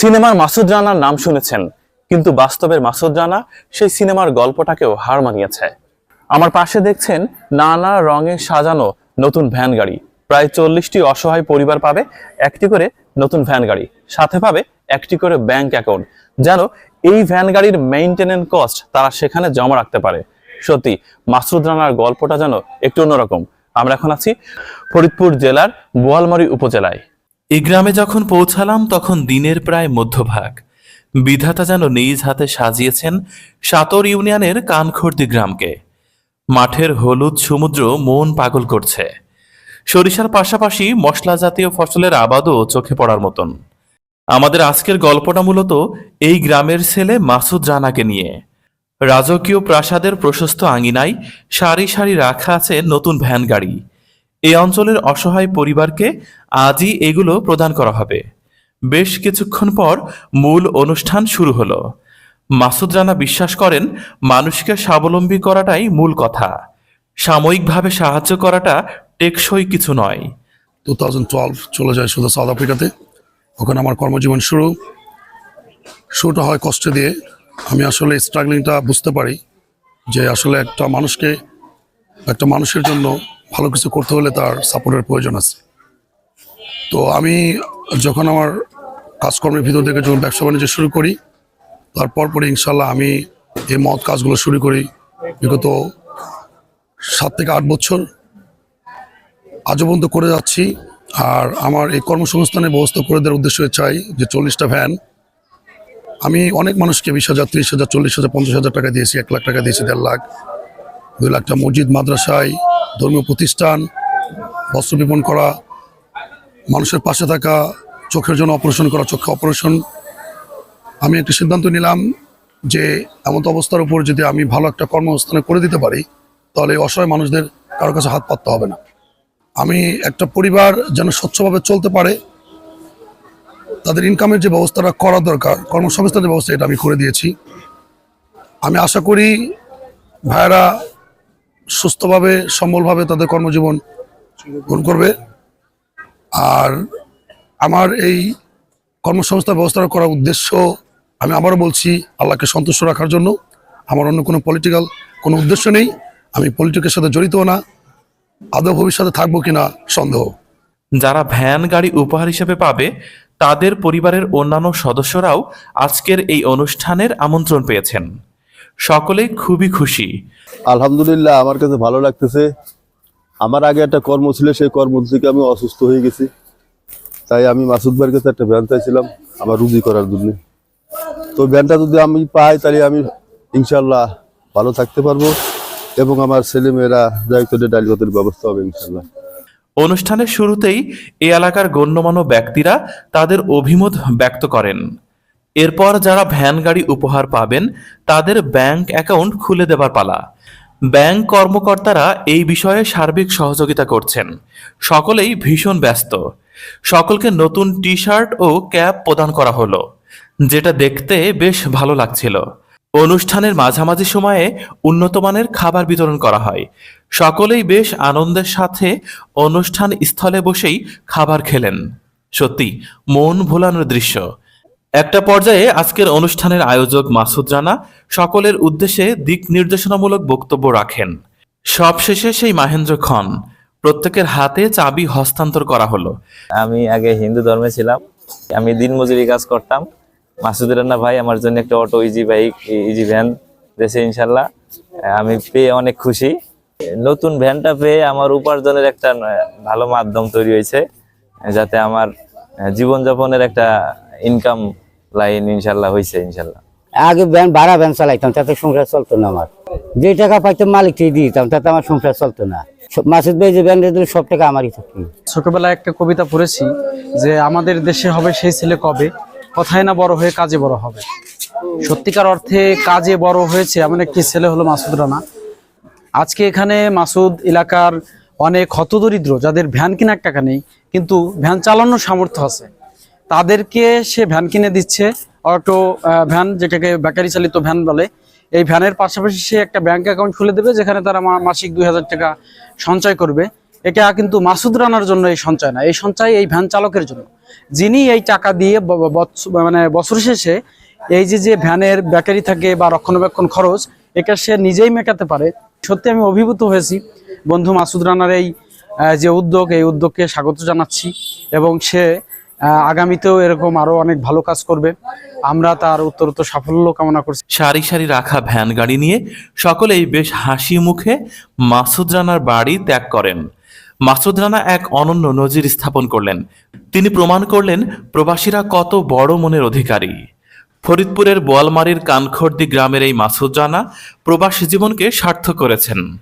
সিনেমার মাসুদ রানার নাম শুনেছেন, কিন্তু বাস্তবের মাসুদ রানা সেই সিনেমার গল্পটাকেও হার মানিয়েছে। আমার পাশে দেখছেন নানা রঙে সাজানো নতুন ভ্যান গাড়ি। প্রায় চল্লিশটি অসহায় পরিবার পাবে একটি করে নতুন ভ্যান গাড়ি, সাথে পাবে একটি করে ব্যাংক অ্যাকাউন্ট। যেন এই ভ্যান গাড়ির মেইনটেনেন্স কস্ট তারা সেখানে জমা রাখতে পারে। সত্যি, মাসুদ রানার গল্পটা যেন একটু অন্যরকম। আমরা এখন আছি ফরিদপুর জেলার বোয়ালমারী উপজেলায়। এই গ্রামে যখন পৌঁছালাম, তখন দিনের প্রায় মধ্যভাগ। বিধাতা যেন নিজ হাতে সাজিয়েছেন সাতর ইউনিয়নের কানখর্দি গ্রামকে। মাঠের হলুদ সমুদ্র মন পাগল করছে। সরিষার পাশাপাশি মশলা জাতীয় ফসলের আবাদও চোখে পড়ার মতন। আমাদের আজকের গল্পটা মূলত এই গ্রামের ছেলে মাসুদ রানাকে নিয়ে। রাজকীয় প্রাসাদের প্রশস্ত আঙিনায় সারি সারি রাখা আছে নতুন ভ্যান গাড়ি। এই অঞ্চলের অসহায় পরিবারকে আজই এগুলো প্রদান করা হবে। বেশ কিছুক্ষণ পর মূল অনুষ্ঠান শুরু হলো। মাসুদ রানা বিশ্বাস করেন, মানুষকে স্বাবলম্বী করাটাই মূল কথা। সাময়িকভাবে সাহায্য করাটা টেকসই কিছু নয়। টু থাউজেন্ড টুয়েলভ চলে যায় শুধু সাউথ আফ্রিকাতে। ওখানে আমার কর্মজীবন শুরু। শুরুটা হয় কষ্ট দিয়ে। আমি আসলে স্ট্রাগলিংটা বুঝতে পারি যে আসলে একটা মানুষকে, একটা মানুষের জন্য ভালো কিছু করতে হলে তার সাপোর্টের প্রয়োজন আছে। তো আমি যখন আমার কাজকর্মের ভিতর থেকে যখন ব্যবসা বাণিজ্য শুরু করি, তারপর পরে ইনশাল্লাহ আমি এই মত কাজগুলো শুরু করি। বিগত সাত থেকে আট বছর আজও পর্যন্ত করে যাচ্ছি। আর আমার এই কর্মসংস্থানের ব্যবস্থা করে দেওয়ার উদ্দেশ্য চাই যে চল্লিশটা ভ্যান, আমি অনেক মানুষকে বিশ হাজার, ত্রিশ হাজার, চল্লিশ হাজার, পঞ্চাশ হাজার টাকা দিয়েছি, এক লাখ টাকা দিয়েছি, দেড় লাখ। দুই লাখটা মসজিদ, মাদ্রাসায় ধর্মীয় প্রতিষ্ঠান, বস্ত্র বিপণ করা, মানুষের পাশে থাকা, চোখের জন্য অপারেশন করা, চোখে অপারেশন আমি একটা সিদ্ধান্ত নিলাম যে এমন অবস্থার উপর যদি আমি ভালো একটা কর্মস্থানে করে দিতে পারি, তাহলে অসহায় মানুষদের কারও কাছে হাত পাততে হবে না। আমি একটা পরিবার যেন স্বচ্ছভাবে চলতে পারে, তাদের ইনকামের যে ব্যবস্থাটা করা দরকার, কর্মসংস্থানের ব্যবস্থা এটা আমি করে দিয়েছি। আমি আশা করি ভাইয়েরা সুস্থভাবে, সম্বলভাবে তাদের কর্মজীবন গ্রহণ করবে। আর আমার এই কর্মসংস্থান ব্যবস্থা করার উদ্দেশ্য, আমি আবারও বলছি, আল্লাহকে সন্তুষ্ট রাখার জন্য। আমার অন্য কোনো পলিটিক্যাল কোনো উদ্দেশ্য নেই। আমি পলিটিক্যাল সাথে জড়িতও না। আদৌ ভবিষ্যতে থাকব কিনা সন্দেহ। যারা ভ্যান গাড়ি উপহার হিসেবে পাবে, তাদের পরিবারের অন্যান্য সদস্যরাও আজকের এই অনুষ্ঠানের আমন্ত্রণ পেয়েছেন। সকলে খুবই খুশি। আলহামদুলিল্লাহ আমার কাছে ভালো লাগতেছে। আমার আগে একটা কর্ম ছিল সেই কর্ম থেকে আমি অসুস্থ হয়ে গেছি। তাই আমি মাসুদ ভাইয়ের কাছে একটা ভ্যান চাইছিলাম আমার রুজি করার জন্য। তো ভ্যানটা যদি আমি পাই তাহলে আমি ইনশাল্লাহ ভালো থাকতে পারব এবং আমার ছেলে মেয়েরা দায়িত্ব দিয়ে ডালি ভাতের ব্যবস্থা হবে ইনশাল্লাহ অনুষ্ঠানের শুরুতেই এ এলাকার গণ্যমান্য ব্যক্তিরা তাদের অভিমত ব্যক্ত করেন। এরপর যারা ভ্যান গাড়ি উপহার পাবেন, তাদের ব্যাংক অ্যাকাউন্ট খুলে দেবার পালা। ব্যাংক কর্মকর্তারা এই বিষয়ে সার্বিক সহযোগিতা করছেন। সকলেই ভীষণ ব্যস্ত। সকলকে নতুন টি শার্ট ও ক্যাপ প্রদান করা হলো, যেটা দেখতে বেশ ভালো লাগছিল। অনুষ্ঠানের মাঝামাঝি সময়ে উন্নতমানের খাবার বিতরণ করা হয়। সকলেই বেশ আনন্দের সাথে অনুষ্ঠান স্থলে বসেই খাবার খেলেন। সত্যি, মন ভোলানোর দৃশ্য। একটা পর্যায়ে আজকের অনুষ্ঠানের আয়োজক মাসুদ রানা সকলের উদ্দেশ্যে দিক নির্দেশনামূলক বক্তব্য রাখেন। সবশেষে সেই মাহেন্দ্র খন, প্রত্যেকের হাতে চাবি হস্তান্তর করা হলো। আমি আগে হিন্দু ধর্মে ছিলাম, আমি দিনমজুরি কাজ করতাম। মাসুদ রানা ভাই আমার জন্য একটা auto easy bike easy van দিয়েছে ইনশাল্লাহ। আমি পেয়ে অনেক খুশি। নতুন ভ্যানটা পেয়ে আমার উপার্জনের একটা ভালো মাধ্যম তৈরি হয়েছে, যাতে আমার জীবনযাপনের একটা ইনকাম লাইন ইনশাল্লাহ হয়েছে ইনশাল্লাহ। আগে ভ্যান ভাড়া ভ্যান চালাইতাম তাতে সংসার চলতো না আমার। যে টাকা পাইতাম মালিককে দিতাম তাতে আমার সংসার চলতো না। মাসুদ ভাই যে ভ্যান দিল সব টাকা আমারই থাকতো। ছোটবেলায় একটা কবিতা পড়েছি যে আমাদের দেশে হবে সেই ছেলে কবে? কথায় না বড় হয়ে কাজে বড় হবে। সত্যিকার অর্থে কাজে বড় হয়েছে এমন একটি ছেলে হলো মাসুদ রানা। আজকে এখানে মাসুদ এলাকার অনেক হতদরিদ্র যাদের ভ্যান কেনার টাকা নেই কিন্তু ভ্যান চালানোর সামর্থ্য আছে। তাদেরকে সে ভ্যান কিনে দিচ্ছে, অটো ভ্যান, যেটাকে ব্যাটারি চালিত ভ্যান বলে। এই ভ্যানের পাশাপাশি সে একটা ব্যাংক অ্যাকাউন্ট খুলে দেবে, যেখানে তারা মাসিক দুই হাজার টাকা সঞ্চয় করবে। এটা কিন্তু মাসুদ রানার জন্য এই সঞ্চয় না, এই সঞ্চয় এই ভ্যান চালকের জন্য। যিনি এই টাকা দিয়ে মানে বছর শেষে এই যে যে ভ্যানের ব্যাটারি থাকে বা রক্ষণাবেক্ষণ খরচ, এটা সে নিজেই মেটাতে পারে। সত্যি আমি অভিভূত হয়েছি। বন্ধু মাসুদ রানার এই যে উদ্যোগ, এই উদ্যোগকে স্বাগত জানাচ্ছি। এবং সে আগামীতেও এরকম আরও অনেক ভালো কাজ করবে। আমরা তার উত্তরোত্তর সাফল্য কামনা করছি। সারি সারি রাখা ভ্যান গাড়ি নিয়ে সকলেই বেশ হাসি মুখে মাসুদ রানার বাড়ি ত্যাগ করেন। মাসুদ রানা এক অনন্য নজির স্থাপন করলেন। তিনি প্রমাণ করলেন প্রবাসীরা কত বড় মনের অধিকারী। ফরিদপুরের বোয়ালমারির কানখর্দি গ্রামের এই মাসুদ রানা প্রবাসী জীবনকে সার্থক করেছেন।